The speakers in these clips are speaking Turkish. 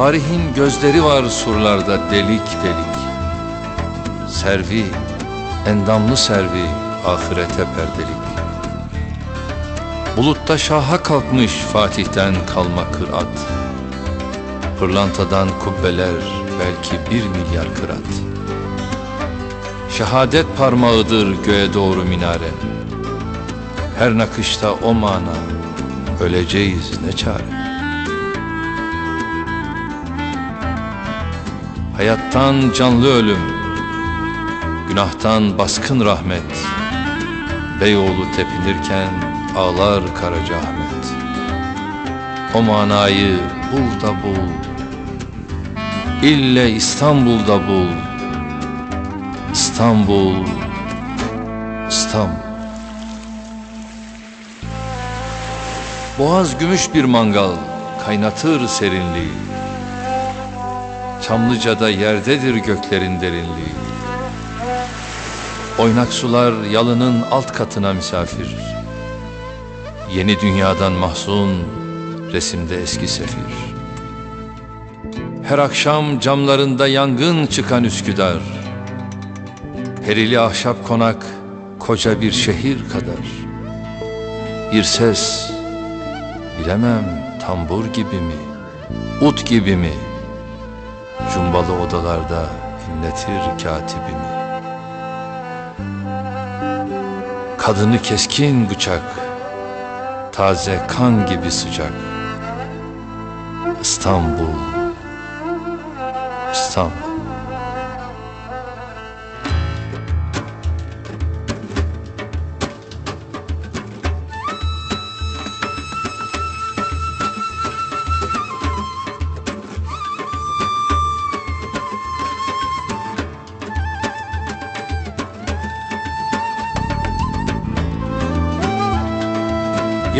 Tarihin gözleri var surlarda delik delik. Servi, endamlı servi ahirete perdelik. Bulutta şaha kalkmış Fatih'ten kalma kırat. Pırlantadan kubbeler belki bir milyar kırat. Şehadet parmağıdır göğe doğru minare. Her nakışta o mana, öleceğiz ne çare. Hayattan canlı ölüm, günahtan baskın rahmet. Beyoğlu tepinirken ağlar Karacaahmet. O manayı bul da bul, ille İstanbul'da bul. İstanbul, İstanbul. Boğaz gümüş bir mangal, kaynatır serinliği. Çamlıca'da yerdedir göklerin derinliği. Oynak sular yalının alt katına misafir. Yeni dünyadan mahzun, resimde eski sefir. Her akşam camlarında yangın çıkan Üsküdar. Perili ahşap konak, koca bir şehir kadar. Bir ses, bilemem tambur gibi mi, ut gibi mi? Cumbalı odalarda inletir katibimi. Kadını keskin bıçak, taze kan gibi sıcak. İstanbul, İstanbul.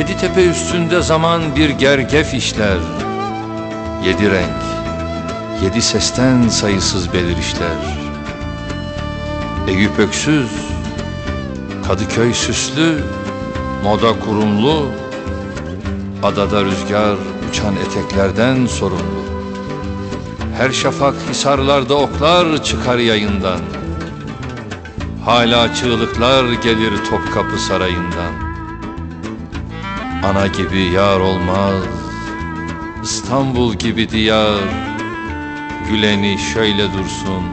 Yedi tepe üstünde zaman bir gergef işler. Yedi renk, yedi sesten sayısız belirişler. Eyüp öksüz, Kadıköy süslü, moda kurumlu, adada rüzgar uçan eteklerden sorumlu. Her şafak hisarlarda oklar çıkar yayından. Hala çığlıklar gelir Topkapı Sarayı'ndan. Ana gibi yar olmaz İstanbul gibi diyar. Güleni şöyle dursun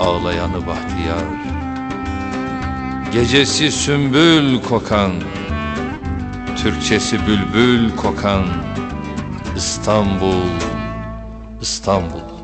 Ağlayanı bahtiyar. Gecesi sümbül kokan Türkçesi bülbül kokan İstanbul İstanbul